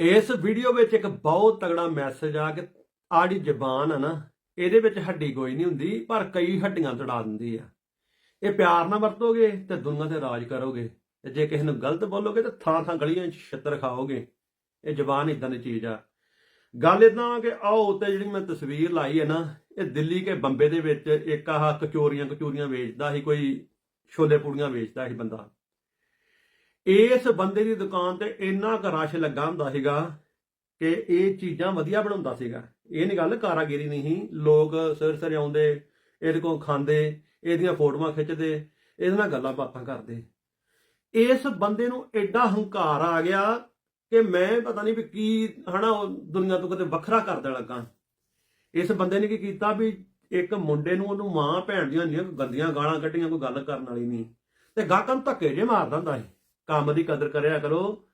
ਇਸ ਵੀਡੀਓ ਵਿੱਚ ਇੱਕ ਬਹੁਤ ਤਗੜਾ ਮੈਸੇਜ ਆ ਕਿ ਆੜੀ ਜ਼ਬਾਨ ਆ ਨਾ, ਇਹਦੇ ਵਿੱਚ ਹੱਡੀ ਕੋਈ ਨਹੀਂ ਹੁੰਦੀ, ਪਰ ਕਈ ਹੱਡੀਆਂ ਤੜਾ ਦਿੰਦੀ ਆ। ਇਹ ਪਿਆਰ ਨਾਲ ਵਰਤੋਗੇ ਤੇ ਦੁਨੀਆ ਤੇ ਰਾਜ ਕਰੋਗੇ। ਤੇ ਜੇ ਕਿਸੇ ਨੂੰ ਗਲਤ ਬੋਲੋਗੇ ਤੇ ਥਾਂ ਥਾਂ ਗਲੀਆਂ 'ਚ ਛਿੱਤਰ ਖਾਓਗੇ। ਇਹ ਜ਼ਬਾਨ ਇਦਾਂ ਦੀ ਚੀਜ਼ ਆ। ਗੱਲ ਇਦਾਂ ਕਿ ਆਹ ਉੱਤੇ ਜਿਹੜੀ ਮੈਂ ਤਸਵੀਰ ਲਾਈ ਹੈ ਨਾ, ਇਹ ਦਿੱਲੀ ਕੇ ਬੰਬੇ ਦੇ ਵਿੱਚ ਇੱਕ ਆਹ ਕਚੋਰੀਆਂ ਕਚੋਰੀਆਂ ਵੇਚਦਾ ਸੀ, ਕੋਈ ਛੋਲੇ ਪੂੜੀਆਂ ਵੇਚਦਾ ਸੀ ਬੰਦਾ। ਇਸ ਬੰਦੇ ਦੀ ਦੁਕਾਨ ਤੇ ਇੰਨਾ ਕੁ ਰਸ਼ ਲੱਗਾ ਹੁੰਦਾ ਸੀਗਾ ਕਿ ਇਹ ਚੀਜ਼ਾਂ ਵਧੀਆ ਬਣਾਉਂਦਾ ਸੀਗਾ। ਇਹ ਨਹੀਂ ਗੱਲ ਕਾਰਾਗਿਰੀ ਨਹੀਂ ਸੀ। ਲੋਕ ਸਿਰ ਸਿਰ ਆਉਂਦੇ, ਇਹਦੇ ਕੋਲ ਖਾਂਦੇ, ਇਹਦੀਆਂ ਫੋਟੋਆਂ ਖਿੱਚਦੇ, ਇਹਦੇ ਨਾਲ ਗੱਲਾਂ ਬਾਤਾਂ ਕਰਦੇ। ਇਸ ਬੰਦੇ ਨੂੰ ਐਡਾ ਹੰਕਾਰ ਆ ਗਿਆ ਕਿ ਮੈਂ ਪਤਾ ਨਹੀਂ ਵੀ ਕੀ, ਹਨਾ, ਉਹ ਦੁਨੀਆ ਤੋਂ ਕਿਤੇ ਵੱਖਰਾ ਕਰ ਦੇਣ ਲੱਗਾ। ਇਸ ਬੰਦੇ ਨੇ ਕੀ ਕੀਤਾ ਵੀ ਇੱਕ ਮੁੰਡੇ ਨੂੰ ਉਹਨੂੰ ਮਾਂ ਭੈਣ ਦੀਆਂ ਹੁੰਦੀਆਂ ਗੰਦੀਆਂ ਗਾਲਾਂ ਕੱਢੀਆਂ, ਕੋਈ ਗੱਲ ਕਰਨ ਵਾਲੀ ਨਹੀਂ। ਤੇ ਗਾਹਕਾਂ ਨੂੰ ਧੱਕੇ ਜੇ ਮਾਰਦਾ ਹੁੰਦਾ ਸੀ। ਕੰਮ ਦੀ ਕਦਰ ਕਰਿਆ ਕਰੋ।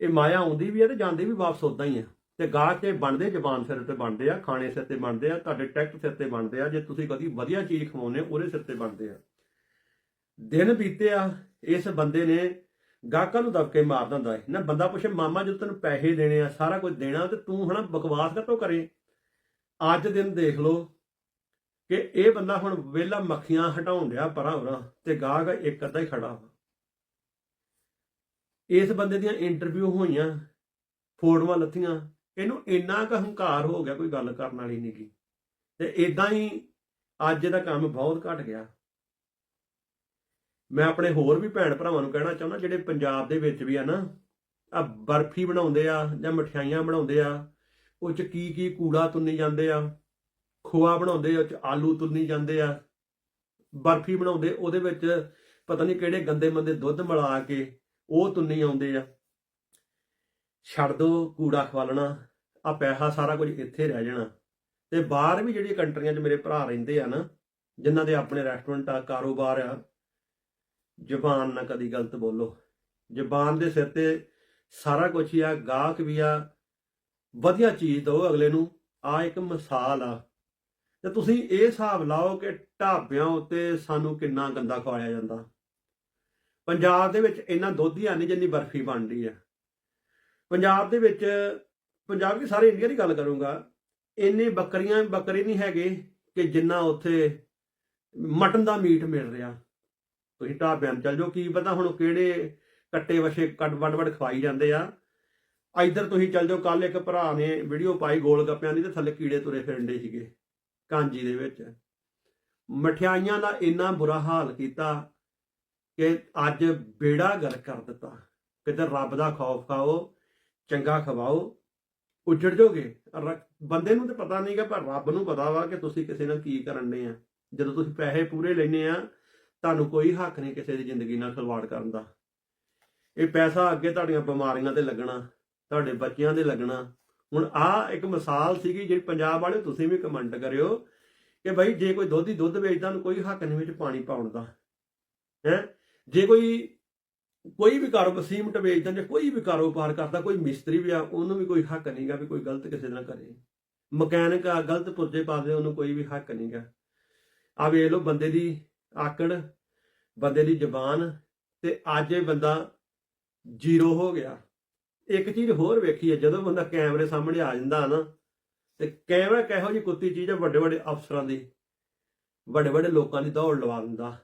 ਇਹ ਮਾਇਆ ਆਉਂਦੀ ਵੀ ਹੈ ਤੇ ਜਾਂਦੀ ਵੀ ਵਾਪਸ ਉਦਾਂ ਹੀ ਆ। ਤੇ ਗਾਹਕ ਤੇ ਬਣਦੇ, ਜ਼ਬਾਨ ਸਿਰ ਤੇ ਬਣਦੇ ਆ, ਖਾਣੇ ਸਿਰ ਤੇ ਬਣਦੇ ਆ, ਤੁਹਾਡੇ ਟੈਕਟ ਸਿਰ ਤੇ ਬਣਦੇ ਆ, ਜੇ ਤੁਸੀਂ ਕਦੀ ਵਧੀਆ ਚੀਜ਼ ਖਵਾਉਨੇ ਉਹਦੇ ਸਿਰ ਤੇ ਬਣਦੇ ਆ। ਦਿਨ ਬੀਤੇ ਆ, ਇਸ ਬੰਦੇ ਨੇ ਗਾਹਕਾਂ ਨੂੰ ਦਬਕੇ ਮਾਰ ਦਿੰਦਾ ਹੈ ਨਾ ਬੰਦਾ ਪੁੱਛੇ, ਮਾਮਾ ਜਦੋਂ ਤੈਨੂੰ ਪੈਸੇ ਦੇਣੇ ਆ, ਸਾਰਾ ਕੁਝ ਦੇਣਾ ਤੇ ਤੂੰ ਹਨਾ ਬਕਵਾਸ ਕਾਤੋਂ ਕਰੇ? ਅੱਜ ਦਿਨ ਦੇਖ ਲਓ ਕਿ ਇਹ ਬੰਦਾ ਹੁਣ ਵੇਲਾ ਮੱਖੀਆਂ ਹਟਾਉਣ ਡਿਆ ਪਰਾਂ ਹੋਰਾਂ ਤੇ ਗਾਹਕ ਇੱਕ ਅੱਧਾ ਹੀ ਖੜਾ ਵਾ। ਇਸ ਬੰਦੇ ਦੀਆਂ ਇੰਟਰਵਿਊ ਹੋਈਆਂ, ਫੋਟੋਆਂ ਲੱਥੀਆਂ, ਇਹਨੂੰ ਇੰਨਾ ਕੁ ਹੰਕਾਰ ਹੋ ਗਿਆ ਕੋਈ ਗੱਲ ਕਰਨ ਵਾਲੀ ਨਹੀਂ ਗੀ ਤੇ ਇਦਾਂ ਹੀ ਅੱਜ ਦਾ ਕੰਮ ਬਹੁਤ ਘਟ ਗਿਆ। ਮੈਂ ਆਪਣੇ ਹੋਰ ਵੀ ਭੈਣ ਭਰਾਵਾਂ ਨੂੰ ਕਹਿਣਾ ਚਾਹੁੰਦਾ, ਜਿਹੜੇ ਪੰਜਾਬ ਦੇ ਵਿੱਚ ਵੀ ਆ ਨਾ ਆ ਬਰਫੀ ਬਣਾਉਂਦੇ ਆ ਜਾਂ ਮਠਿਆਈਆਂ ਬਣਾਉਂਦੇ ਆ, ਉਹ ਚ ਕੀ ਕੀ ਕੂੜਾ ਤੁੰਨੀ ਜਾਂਦੇ ਆ, ਖੋਆ ਬਣਾਉਂਦੇ ਆ, ਉਹ ਚ ਆਲੂ ਤੁੰਨੀ ਜਾਂਦੇ ਆ, ਬਰਫੀ ਬਣਾਉਂਦੇ, ਉਹਦੇ ਵਿੱਚ ਪਤਾ ਨਹੀਂ ਕਿਹੜੇ ਗੰਦੇ ਮੰਦੇ ਦੁੱਧ ਮਿਲਾ ਕੇ ਉਹ ਤੁੰਨੀ ਆਉਂਦੇ ਆ। ਛੱਡ ਦੋ, ਕੂੜਾ ਖਵਾਲਣਾ ਆ ਪੈਸਾ ਸਾਰਾ ਕੁਝ ਇੱਥੇ ਰਹਿ ਜਾਣਾ। ਤੇ ਬਾਹਰ ਵੀ ਜਿਹੜੀਆਂ ਕੰਟਰੀਆਂ 'ਚ ਮੇਰੇ ਭਰਾ ਰਹਿੰਦੇ ਆ ਨਾ, ਜਿਨ੍ਹਾਂ ਦੇ ਆਪਣੇ ਰੈਸਟੋਰੈਂਟ ਆ, ਕਾਰੋਬਾਰ ਆ, ਜ਼ਬਾਨ ਨਾ ਕਦੀ ਗਲਤ ਬੋਲੋ। ਜ਼ਬਾਨ ਦੇ ਸਿਰ ਤੇ ਸਾਰਾ ਕੁਝ ਹੀ ਆ, ਗਾਹਕ ਵੀ ਆ, ਵਧੀਆ ਚੀਜ਼ ਦਿਓ ਅਗਲੇ ਨੂੰ ਆ ਇੱਕ ਮਿਸਾਲ ਆ। ਤੇ ਤੁਸੀਂ ਇਹ ਹਿਸਾਬ ਲਾਓ ਕਿ ਢਾਬਿਆਂ ਉੱਤੇ ਸਾਨੂੰ ਕਿੰਨਾ ਗੰਦਾ ਖਵਾਇਆ ਜਾਂਦਾ। ਪੰਜਾਬ ਦੇ ਵਿੱਚ ਇੰਨਾ ਦੁੱਧ ਹੀ ਨਹੀਂ ਜਿੰਨੀ ਬਰਫੀ ਬਣਦੀ ਹੈ ਪੰਜਾਬ ਦੇ ਵਿੱਚ, ਪੰਜਾਬ ਕੀ ਸਾਰੇ ਇੰਡੀਆ ਦੀ ਗੱਲ ਕਰੂੰਗਾ, ਇੰਨੇ ਬੱਕਰੀਆਂ, ਬੱਕਰੇ ਨਹੀਂ ਹੈਗੇ ਕਿ ਜਿੰਨਾ ਉੱਥੇ ਮਟਨ ਦਾ ਮੀਟ ਮਿਲ ਰਿਹਾ। ਤੁਸੀਂ ਢਾਬਿਆਂ 'ਤੇ ਚੱਲ ਜਾਓ, ਕੀ ਪਤਾ ਹੁਣ ਕਿਹੜੇ ਕੱਟੇ ਵਛੇ ਕੱਟ ਵੱਡ ਵੱਡ ਖਵਾਈ ਜਾਂਦੇ ਆ। ਇੱਧਰ ਤੁਸੀਂ ਚੱਲ ਜਾਓ ਕੱਲ ਇੱਕ ਭਰਾ ਨੇ ਵੀਡੀਓ ਪਾਈ ਗੋਲ ਗੱਪਿਆਂ ਦੀ ਤੇ ਥੱਲੇ ਕੀੜੇ ਤੁਰੇ ਫਿਰਦੇ ਸੀਗੇ, ਕਾਂਜੀ ਦੇ ਵਿੱਚ। ਮਠਿਆਈਆਂ ਦਾ ਇੰਨਾ ਬੁਰਾ ਹਾਲ ਕੀਤਾ ਕਿ ਅੱਜ ਬੇੜਾ ਗਰ ਕਰ ਦਿੱਤਾ। ਕਿਤੇ ਰੱਬ ਦਾ ਖੌਫ ਖਾਓ, ਚੰਗਾ ਖਵਾਓ, ਉੱਜੜ ਜਾਓਗੇ। ਬੰਦੇ ਨੂੰ ਤਾਂ ਪਤਾ ਨਹੀਂਗਾ ਪਰ ਰੱਬ ਨੂੰ ਪਤਾ ਵਾ ਕਿ ਤੁਸੀਂ ਕਿਸੇ ਨਾਲ ਕੀ ਕਰਨ ਦੇ ਆ। ਜਦੋਂ ਤੁਸੀਂ ਪੈਸੇ ਪੂਰੇ ਲੈਨੇ ਆ, ਤੁਹਾਨੂੰ ਕੋਈ ਹੱਕ ਨਹੀਂ ਕਿਸੇ ਦੀ ਜ਼ਿੰਦਗੀ ਨਾਲ ਖਿਲਵਾੜ ਕਰਨ ਦਾ। ਇਹ ਪੈਸਾ ਅੱਗੇ ਤੁਹਾਡੀਆਂ ਬਿਮਾਰੀਆਂ ਤੇ ਲੱਗਣਾ, ਤੁਹਾਡੇ ਬੱਚਿਆਂ ਦੇ ਲੱਗਣਾ। ਹੁਣ ਆਹ ਇੱਕ ਮਿਸਾਲ ਸੀਗੀ, ਜਿਹੜੀ ਪੰਜਾਬ ਵਾਲੇ ਤੁਸੀਂ ਵੀ ਕਮੈਂਟ ਕਰਿਓ, ਕਿ ਭਾਈ ਜੇ ਕੋਈ ਦੁੱਧ ਹੀ ਦੁੱਧ ਵੇਚਦਾ ਨੂੰ ਕੋਈ ਹੱਕ ਨਹੀਂ ਵਿੱਚ ਪਾਣੀ ਪਾਉਣ ਦਾ। ਹੈ? ਜੇ ਕੋਈ ਕੋਈ ਵੀ ਕਾਰੋਬਾਰ, ਸੀਮਟ ਵੇਚਦਾ ਜਾਂ ਕੋਈ ਵੀ ਕਾਰੋਬਾਰ ਕਰਦਾ, ਕੋਈ ਮਿਸਤਰੀ ਵੀ ਆ, ਉਹਨੂੰ ਵੀ ਕੋਈ ਹੱਕ ਨਹੀਂਗਾ ਵੀ ਕੋਈ ਗਲਤ ਕਿਸੇ ਨਾਲ ਕਰੇ। ਮਕੈਨਿਕ ਆ, ਗਲਤ ਪੁਰਜੇ ਪਾਦੇ ਉਹਨੂੰ ਕੋਈ ਵੀ ਹੱਕ ਨਹੀਂਗਾ ਆ ਵੇਖ ਲਓ ਬੰਦੇ ਦੀ ਆਕੜ, ਬੰਦੇ ਦੀ ਜ਼ਬਾਨ, ਤੇ ਅੱਜ ਇਹ ਬੰਦਾ ਜ਼ੀਰੋ ਹੋ ਗਿਆ। ਇੱਕ ਚੀਜ਼ ਹੋਰ ਵੇਖੀ ਹੈ ਜਦੋਂ ਬੰਦਾ ਕੈਮਰੇ ਸਾਹਮਣੇ ਆ ਜਾਂਦਾ ਨਾ, ਤੇ ਕੈਮਰਾ ਕਿਹੋ ਜੀ ਕੁੱਤੀ ਚੀਜ਼ ਹੈ ਵੱਡੇ ਵੱਡੇ ਅਫਸਰਾਂ ਦੀ ਵੱਡੇ ਵੱਡੇ ਲੋਕਾਂ ਦੀ ਦੌੜ ਲਵਾ ਦਿੰਦਾ।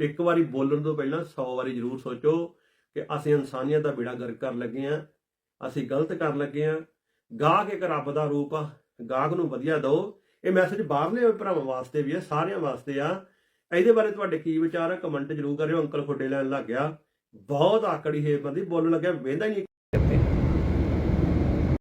ਇੱਕ ਵਾਰੀ ਬੋਲਣ ਤੋਂ ਪਹਿਲਾਂ 100 ਵਾਰੀ ਜ਼ਰੂਰ ਸੋਚੋ ਕਿ ਅਸੀਂ ਇਨਸਾਨੀਅਤ ਦਾ ਬੇੜਾ ਗਰਕ ਕਰਨ ਲੱਗੇ ਆ ਅਸੀਂ ਗਲਤ ਕਰਨ ਲੱਗੇ ਆ ਗਾਹਕ ਇੱਕ ਰੱਬ ਦਾ ਰੂਪ ਆ, ਗਾਹਕ ਨੂੰ ਵਧੀਆ ਦਿਓ। ਇਹ ਮੈਸੇਜ ਬਾਹਰਲੇ ਭਰਾਵਾਂ ਵਾਸਤੇ ਵੀ ਆ, ਸਾਰਿਆਂ ਵਾਸਤੇ ਆ। ਇਹਦੇ ਬਾਰੇ ਤੁਹਾਡੇ ਕੀ ਵਿਚਾਰ ਆ? ਕਮੈਂਟ ਜ਼ਰੂਰ ਕਰਿਓ। ਅੰਕਲ ਖੋਡੇ ਲੈਣ ਲੱਗ ਗਿਆ। ਬਹੁਤ ਆਕੜੀ ਹੈ ਬੰਦੀ ਬੋਲਣ ਲੱਗਿਆ, ਵੇਂਦਾ ਹੀ ਨਹੀਂ